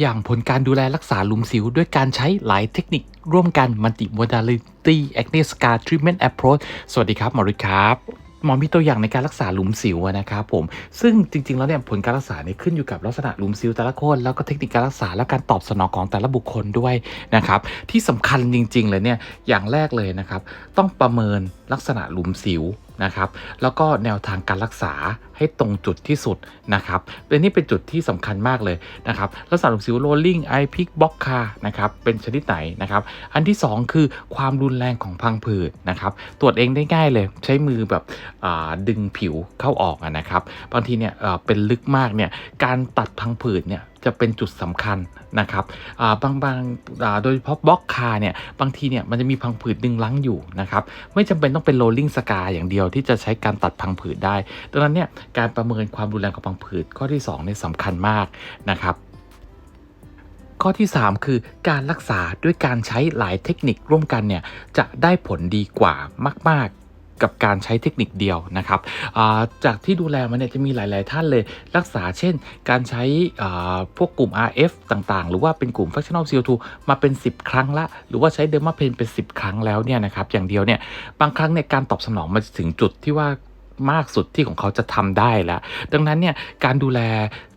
อย่างผลการดูแลรักษาหลุมสิว ด้วยการใช้หลายเทคนิคร่วมกัน Multi Modality Acne Scar Treatment Approach สวัสดีครับหมอริครับหมอมีตัวอย่างในการรักษาหลุมสิวนะครับผม ซึ่งจริง ๆ แล้วเนี่ยผลการรักษาเนี่ยขึ้นอยู่กับลักษณะหลุมสิวแต่ละคน แล้วก็เทคนิคการรักษาและการตอบสนองของแต่ละบุคคลด้วยนะครับ ที่สำคัญจริง ๆ เลยเนี่ยอย่างแรกเลยนะครับ ต้องประเมินลักษณะหลุมสิว นะครับ แล้วก็แนวทางการรักษาให้ตรงจุดที่สุดนะครับเป็นนี่เป็นจุดที่สำคัญมากเลยนะครับแลักษณะหลุมสิวโรลลิงไอพิกบ็อกคานะครับเป็นชนิดไหนนะครับอันที่ 2 คือความรุนแรงของพังผืดนะครับตรวจเองได้ง่ายเลย ใช้มือแบบดึงผิวเข้าออกนะครับบางทีเนี่ยเป็นลึกมากเนี่ยการตัดพังผืดเนี่ย จะเป็นจุดสำคัญนะครับบางบางโดยเฉพาะบล็อกคาเนี่ยบางทีเนี่ยมันจะมีพังผืดดึงลังอยู่นะครับไม่จำเป็นต้องเป็นโรลลิ่งสกาอย่างเดียวที่จะใช้การตัดพังผืดได้ ดังนั้นเนี่ยการประเมินความรุนแรงของพังผืดข้อที่2เนี่ยสำคัญมากนะครับข้อที่ 3 คือการรักษาด้วยการใช้หลายเทคนิคร่วมกันเนี่ยจะได้ผลดีกว่ามาก ๆ กับการใช้เทคนิคเดียวนะครับจากที่ดูแลมาเนี่ยจะมีหลาย ๆ ท่านเลยรักษาเช่น การใช้พวกกลุ่ม RF ต่าง ๆ หรือว่าเป็นกลุ่ม Fractional CO2 มาเป็น 10 ครั้งละ หรือว่าใช้เดอร์มาเพนเป็น 10 ครั้งแล้วเนี่ยนะครับอย่างเดียวเนี่ยบางครั้งเนี่ยการตอบสนองมันถึงจุดที่ว่า มากสุดที่ของเขาจะทำได้แล้วดังนั้นเนี่ยการดูแล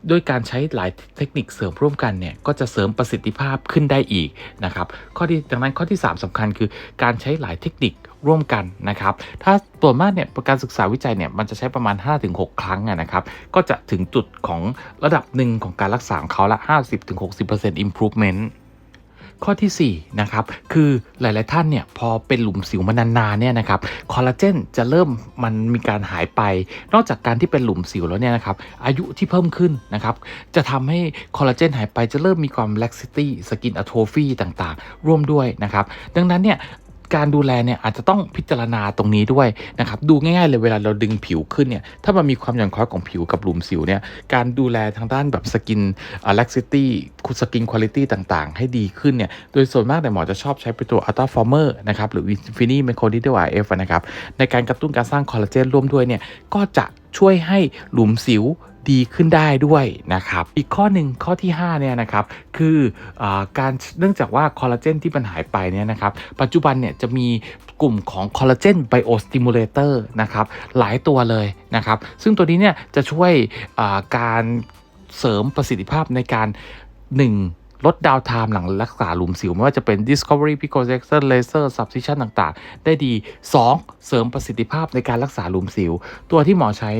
ด้วยการใช้หลายเทคนิคเสริมร่วมกันเนี่ยก็จะเสริมประสิทธิภาพขึ้นได้อีกนะครับข้อที่ดังนั้นข้อที่ 3สำคัญคือการใช้หลายเทคนิคร่วมกันนะครับ ถ้าตัวมากเนี่ยการศึกษาวิจัยเนี่ยมันจะใช้ประมาณ 5-6 ครั้งนะครับ ก็จะถึงจุดของระดับหนึ่งของการรักษาของเขาละ 50-60% improvement ข้อที่4นะครับคือหลาย ๆ ท่านเนี่ยพอเป็นหลุมสิวมานานๆเนี่ยนะครับคอลลาเจนจะเริ่มมันมีการหายไป นอกจากการที่เป็นหลุมสิวแล้วเนี่ยนะครับอายุที่เพิ่มขึ้นนะครับจะทำให้คอลลาเจนหายไปจะเริ่มมีความ laxity skin atrophy ต่าง ๆ ร่วมด้วยนะครับดังนั้นเนี่ย การดูแลเนี่ยอาจจะต้องพิจารณาตรงนี้ด้วยนะครับดูง่ายๆเลยเวลาเราดึงผิวขึ้นเนี่ยถ้ามันมีความหย่อนคล้อยของผิวกับหลุมสิวเนี่ยการดูแลทางด้านแบบสกินอ่า laxity คุณสกินคุณภาพต่างๆ ให้ดีขึ้นเนี่ยโดยส่วนมากเนี่หมอจะชอบใช้เป็นตัว Ultra Former นะครับหรือ Infinity Microdial RF อะนะครับในการกระตุ้นการสร้างคอลลาเจนร่วมด้วยเนี่ยก็จะช่วยให้หลุมสิว ดีขึ้นได้ด้วยนะครับ อีกข้อหนึ่งข้อที่5เนี่ยนะครับคืออการเนื่องจากว่าคอลลาเจนที่มันหายไปเนี่ยนะครับปัจจุบันเนี่ยจะมีกลุ่มของคอลลาเจนไบโอสติมูลเลเตอร์นะครับหลายตัวเลยนะครับ ซึ่งตัวนี้เนี่ยจะช่วยการเสริมประสิทธิภาพในการ 1. ลดดาวน์ไทม์หลังรักษาหลุมสิว ไม่ว่าจะเป็น Discovery p i c o s e c t o n Laser Subcision ต่างๆ ได้ดี 2. เสริมประสิทธิภาพในการรักษาหลุมสิว ตัวที่หมอใช้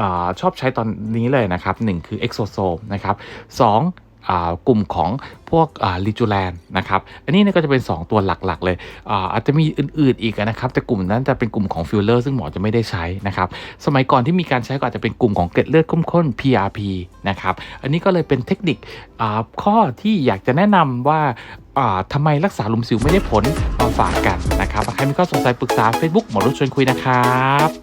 อชอบใช้ตอนนี้เลยนะครับ 1 คือ Exosome นะครับ 2. กลุ่มของพวกลิจูแลนนะครับ อันนี้นก็จะเป็น 2 ตัวหลักๆ เลยอาอาจจะมีอื่นๆอีกนะครับ แต่กลุ่มนั้นจะเป็นกลุ่มของฟิลเลอร์ซึ่งหมอจะไม่ได้ใช้นะครับ สมัยก่อนที่มีการใช้ก็อาจจะเป็นกลุ่มของเกล็ดเลือดข้นๆ PRP นะครับ อันนี้ก็เลยเป็นเทคนิคข้อที่อยากจะแนะนำว่าอ่าทำไมรักษาลุมสิวไม่ได้ผลมาฝากกันนะครับ ใครมีข้อสงสัยปรึกษา Facebook หมอรุ่ชวนคุยนะครับ